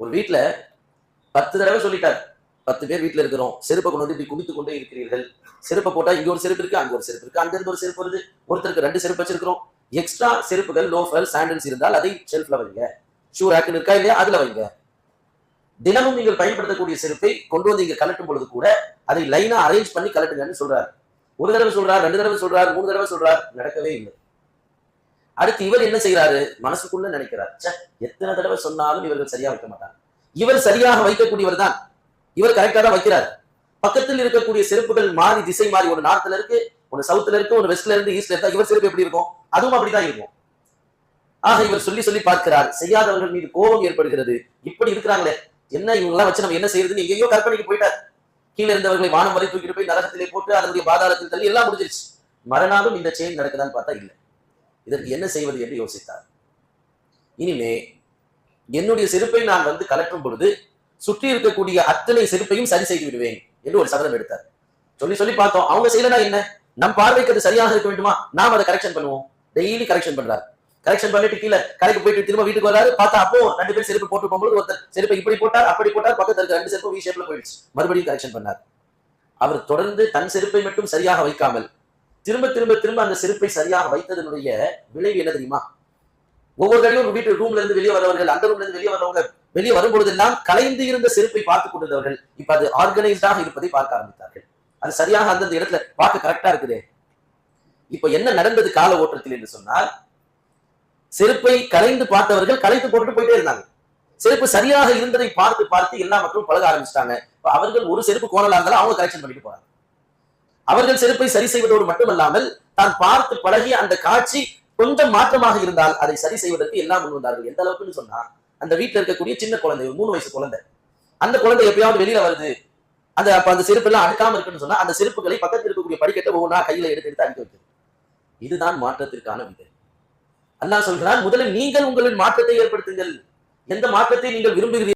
ஒரு வீட்டில் பத்து தடவை சொல்லிட்டார். பத்து பேர் வீட்டில் இருக்கிறோம். செருப்பை கொண்டு வந்து இப்படி குவித்து கொண்டே இருக்கிறீர்கள். செருப்பை போட்டால் இங்க ஒரு செருப்பு இருக்கு அங்க ஒரு செருப்பு இருக்கு அங்க இருந்து ஒரு செருப்பு வருது. ஒருத்தருக்கு ரெண்டு செருப்பு வச்சிருக்கிறோம். எக்ஸ்ட்ரா செருப்புகள் லோஃபர் சாண்டல்ஸ் இருந்தால் அதை ஷெல்ஃப்ல வைங்க. ஷூ ரேக்கு இருக்கா இல்லையா? அதுல வைங்க. தினமும் நீங்கள் பயன்படுத்தக்கூடிய செருப்பை கொண்டு வந்து இங்க கலட்டும் பொழுது கூட அதை லைனா அரேஞ்ச் பண்ணி கலட்டுங்கன்னு சொல்றாரு. ஒரு தடவை சொல்றார் ரெண்டு தடவை சொல்றார் மூணு தடவை சொல்றார். நடக்கவே இல்லை. அடுத்து இவர் என்ன செய்யறாரு மனசுக்குள்ள நினைக்கிறார். எத்தனை தடவை சொன்னாலும் இவர்கள் சரியா வைக்க மாட்டாங்க. இவர் சரியாக வைக்கக்கூடியவர் தான் இவர் கரெக்டா தான் வைக்கிறார். பக்கத்தில் இருக்கக்கூடிய செருப்புகள் மாறி திசை மாறி ஒரு நார்த்ல இருக்கு ஒரு சவுத்துல இருக்கு ஒரு வெஸ்ட்ல இருந்து ஈஸ்ட்ல இருந்தா இவர் செருப்பு எப்படி இருக்கும்? அதுவும் அப்படிதான் இருக்கும். ஆக இவர் சொல்லி சொல்லி பார்க்கிறார் செய்யாதவர்கள் மீது கோபம் ஏற்படுகிறது. இப்படி இருக்கிறாங்களே என்ன இவங்கெல்லாம் வச்சு நம்ம என்ன செய்யறதுன்னு எங்கேயோ கற்பனைக்கு போயிட்டார். கீழே இருந்தவர்களை வானம் வரை தூக்கிட்டு போய் நரகத்திலே போட்டு அதனுடைய பாதாளத்தில் தள்ளி எல்லாம் முடிஞ்சிருச்சு. மறுநாளும் இந்த செயல் நடக்குதான்னு பார்த்தா இல்லை. இதற்கு என்ன செய்வது என்று யோசித்தார். இனிமே என்னுடைய செருப்பை நான் வந்து கலற்றும் பொழுது சுற்றி இருக்கக்கூடிய அத்தனை செருப்பையும் சரி செய்து விடுவேன் என்று ஒரு சபதம் எடுத்தார். சொல்லி சொல்லி பார்த்தோம். அவங்க செய்யலனா என்ன? நம் பார்வைக்கு அது சரியாக இருக்க வேண்டுமா? நாம் அதை கரெக்ஷன் பண்ணுவோம். டெய்லி கரெக்ஷன் பண்றாரு. கரெக்ஷன் பண்ணிட்டு கீழே கடைக்கு போயிட்டு திரும்ப வீட்டுக்கு வராரு பார்த்தா அப்போ ரெண்டு பேர் செருப்பு போட்டு போகும்போது ஒருத்தர் செருப்பை இப்படி போட்டார் அப்படி போட்டார். பக்கத்துல இருக்க ரெண்டு செருப்பு வி ஷேப்ல போயிடுச்சு. மறுபடியும் கரெக்ஷன் பண்ணார். அவர் தொடர்ந்து தன் செருப்பை மட்டும் சரியாக வைக்காமல் திரும்ப திரும்ப திரும்ப அந்த செருப்பை சரியாக வைத்ததனுடைய விளைவு என்ன தெரியுமா? ஒவ்வொரு தடையும் வீட்டு ரூம்ல இருந்து வெளியே வரவர்கள் அந்த ரூம்ல இருந்து வெளியே வரவங்க வெளியே வரும்பொழுதெல்லாம் கலைந்து இருந்த செருப்பை பார்த்துக் கொண்டிருந்தவர்கள் இப்ப அது ஆர்கனைஸ்டாக இருப்பதை பார்க்க ஆரம்பித்தார்கள். அது சரியாக அந்தந்த இடத்துல பார்க்க கரெக்டா இருக்குதே. இப்ப என்ன நடந்தது கால ஓட்டத்தில் என்று சொன்னால் செருப்பை கலைந்து பார்த்தவர்கள் கலைத்து போட்டு போயிட்டே இருந்தாங்க. செருப்பு சரியாக இருந்ததை பார்த்து பார்த்து எல்லா மக்களும் பழக ஆரம்பிச்சிட்டாங்க. அவர்கள் ஒரு செருப்பு கோணலா இருந்தாலும் அவங்க கரெக்ஷன் பண்ணிட்டு போறாங்க. அவர்கள் செருப்பை சரி செய்வதோடு மட்டுமல்லாமல் தான் பார்த்து பழகிய அந்த காட்சி கொஞ்சம் மாற்றமாக இருந்தால் அதை சரி செய்வதற்கு எல்லாம் முன் வந்தார்கள். எந்த அளவுக்குன்னு சொன்னா அந்த வீட்டில் இருக்கக்கூடிய சின்ன குழந்தை ஒரு மூணு வயசு குழந்தை. அந்த குழந்தை எப்பயாவது வெளியில வருது. அந்த அப்ப அந்த செருப்பு எல்லாம் அடுக்காம இருக்குன்னு சொன்னா அந்த செருப்புகளை பக்கத்தில் இருக்கக்கூடிய படிக்கட்டை ஒவ்வொன்றா கையில எடுத்து எடுத்து அனுப்பி வைக்கிறது. இதுதான் மாற்றத்திற்கான விதை. அல்லாஹ் சொல்கிறான் முதலில் நீங்கள் உங்களின் மாற்றத்தை ஏற்படுத்துங்கள். எந்த மாற்றத்தை நீங்கள் விரும்புகிறீர்கள்